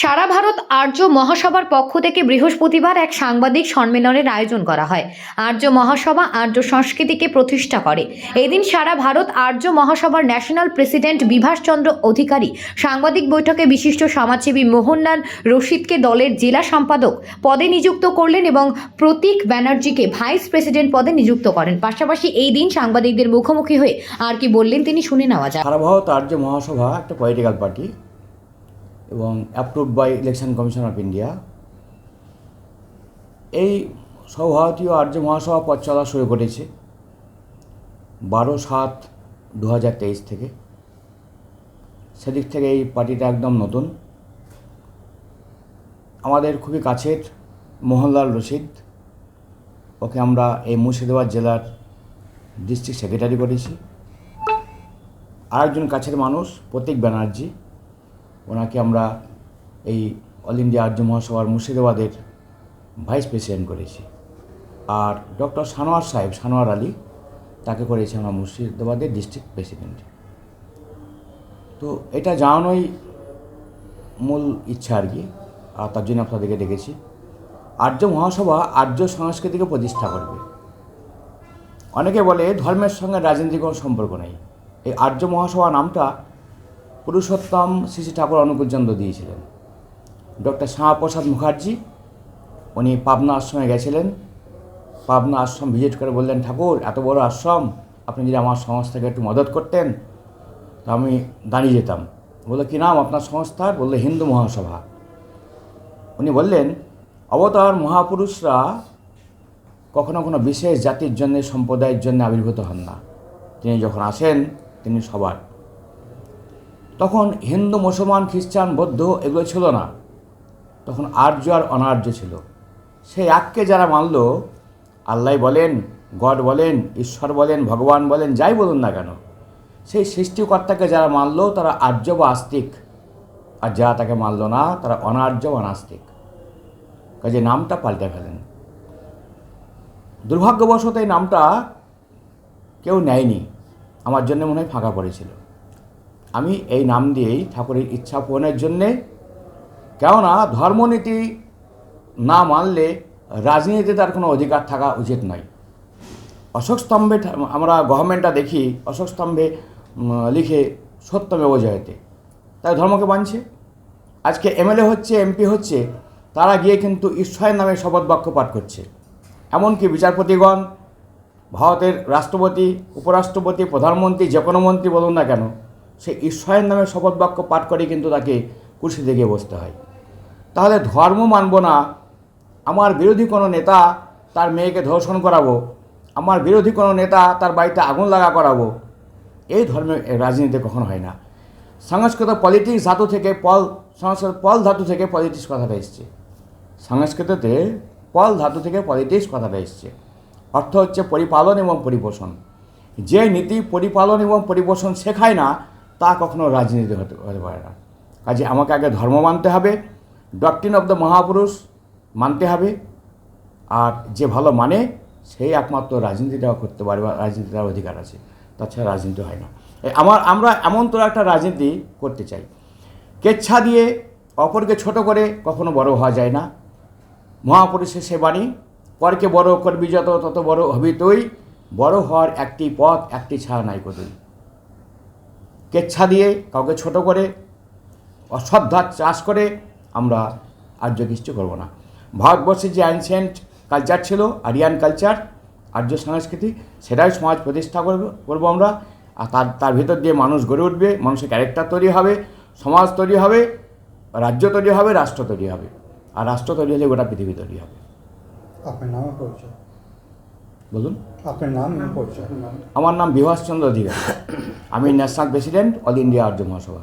সারা ভারত আর্য মহাসভার পক্ষ থেকে বৃহস্পতিবার এক সাংবাদিক সম্মেলনের আয়োজন করা হয়। আর্য মহাসভা আর্য সংস্কৃতিকে প্রতিষ্ঠা করে। এদিন সারা ভারত আর্য মহাসভার ন্যাশনাল প্রেসিডেন্ট বিভাসচন্দ্র অধিকারী সাংবাদিক বৈঠকে বিশিষ্ট সমাজসেবী মোহনলাল রশিদকে দলের জেলা সম্পাদক পদে নিযুক্ত করলেন এবং প্রতীক ব্যানার্জিকে ভাইস প্রেসিডেন্ট পদে নিযুক্ত করেন। পাশাপাশি এই দিন সাংবাদিকদের মুখোমুখি হয়ে আর কি বললেন তিনি শুনে নেওয়া যাক। সারা ভারত আর্য মহাসভা, একটা পলিটিক্যাল পার্টি এবং approved by election commission of India এই সর্বভারতীয় আর্য মহাসভা পথ চলা শুরু করেছে বারো সাত দু হাজার তেইশ থেকে। সেদিক থেকে এই পার্টিটা একদম নতুন। আমাদের খুবই কাছের মোহনলাল রশিদ, ওকে আমরা এই মুর্শিদাবাদ জেলার ডিস্ট্রিক্ট সেক্রেটারি করেছি। আরেকজন কাছের মানুষ প্রতীক ব্যানার্জি। ওনাকে আমরা এই অল ইন্ডিয়া আর্য মহাসভার মুর্শিদাবাদের ভাইস প্রেসিডেন্ট করেছি। আর ডক্টর সানোয়ার সাহেব সানোয়ার আলী, তাকে করেছি আমরা মুর্শিদাবাদের ডিস্ট্রিক্ট প্রেসিডেন্ট। তো এটা জানানোই মূল ইচ্ছা আর কি, আর তার জন্য আপনাদেরকে ডেকেছি। আর্য মহাসভা আর্য সংস্কৃতিকে প্রতিষ্ঠা করবে। অনেকে বলে ধর্মের সঙ্গে রাজনীতির কোনো সম্পর্ক নেই। এই আর্য মহাসভা নামটা পুরুষোত্তম শ্রী ঠাকুর অনুকূলচন্দ্র দিয়েছিলেন। ডক্টর শ্যামাপ্রসাদ মুখার্জি, উনি পাবনা আশ্রমে গেছিলেন। পাবনা আশ্রম ভিজিট করে বললেন, ঠাকুর, এত বড় আশ্রম, আপনি যদি আমার সংস্থাকে একটু মদত করতেন, তা আমি দাঁড়িয়ে যেতাম। বলল, কী নাম আপনার সংস্থা বলল, হিন্দু মহাসভা। উনি বললেন, অবতার মহাপুরুষরা কখনো কোনো বিশেষ জাতির জন্য, সম্প্রদায়ের জন্য আবির্ভূত হন না। তিনি যখন আসেন, তিনি সবার তখন হিন্দু, মুসলমান, খ্রিস্টান, বৌদ্ধ এগুলো ছিল না। তখন আর্য আর অনার্য ছিল। সেই এককে যারা মানল, আল্লাহ বলেন, গড বলেন, ঈশ্বর বলেন, ভগবান বলেন, যাই বলুন না কেন, সেই সৃষ্টিকর্তাকে যারা মানল, তারা আর্য বা আস্তিক। আর যারা তাকে মানল না, তারা অনার্য বা নাস্তিক। কাজে নামটা পাল্টে ফেলেন। দুর্ভাগ্যবশত এই নামটা কেউ নেয়নি। আমার জন্য মনে হয় ফাঁকা পড়েছিল। আমি এই নাম দিয়েই ঠাকুরের ইচ্ছা পূরণের জন্যে। কেননা ধর্মনীতি না মানলে রাজনীতিতে তার কোনো অধিকার থাকা উচিত নয়। অশোক স্তম্ভে আমরা গভর্নমেন্টটা দেখি, অশোক স্তম্ভে লিখে সত্যমেব জয়তে তাই ধর্মকে মানছে। আজকে এমএলএ হচ্ছে, এমপি হচ্ছে, তারা গিয়ে কিন্তু ঈশ্বরের নামে শপথ বাক্য পাঠ করছে। এমনকি বিচারপতিগণ, ভারতের রাষ্ট্রপতি, উপরাষ্ট্রপতি, প্রধানমন্ত্রী, যে কোনো মন্ত্রী বলুন না কেন সে ঈশ্বরের নামে শপথ বাক্য পাঠ করে কিন্তু তাকে কুর্সিতে গিয়ে বসতে হয়। তাহলে ধর্ম মানব না। আমার বিরোধী কোনো নেতা তার মেয়েকে ধর্ষণ করাবো, আমার বিরোধী কোনো নেতা তার বাড়িতে আগুন লাগা করাবো, এই ধর্মের রাজনীতি কখনো হয় না। সংস্কৃত পলিটিক্স ধাতু থেকে পল, সংস্কৃত পল ধাতু থেকে পলিটিক্স কথাটা এসছে। সংস্কৃততে পল ধাতু থেকে পলিটিক্স কথাটা এসছে। অর্থ হচ্ছে পরিপালন এবং পরিপোষণ। যে নীতি পরিপালন এবং পরিপোষণ শেখায় না তা কখনো রাজনীতি হতে হতে পারে না। কাজে আমাকে আগে ধর্ম মানতে হবে ডক্ট্রিন অফ দ্য মহাপুরুষ মানতে হবে, আর যে ভালো মানে সেই একমাত্র রাজনীতিটাও করতে পারে বা রাজনীতিটার অধিকার আছে। তাছাড়া রাজনীতি হয় না। আমার, আমরা এমন তো একটা রাজনীতি করতে চাই। কেচ্ছা দিয়ে অপরকে ছোট করে কখনো বড় হওয়া যায় না। মহাপুরুষের সে বাণী পরকে বড় করবি যত তত বড় হবি তুই। বড় হওয়ার একটি পথ, একটি ছাড়া নাই কতই কেচ্ছা দিয়ে কাউকে ছোট করে, অশ্রদ্ধা চাষ করে আমরা আর্য কৃষ্টি করব না। ভারতবর্ষের যে অ্যানসিয়েন্ট কালচার ছিল আরিয়ান কালচার আর্য সংস্কৃতি সেটাই সমাজ প্রতিষ্ঠা করব, করব আমরা। আর তার তার ভিতর দিয়ে মানুষ গড়ে উঠবে, মানুষের ক্যারেক্টার তৈরি হবে, সমাজ তৈরি হবে, রাজ্য তৈরি হবে, রাষ্ট্র তৈরি হবে। আর রাষ্ট্র তৈরি হলে গোটা পৃথিবী তৈরি হবে। আপনার নাম বলুন। আপনার নাম আমার নাম বিভাসচন্দ্র অধিকারী। আমি national president all India Arya Mahasabha.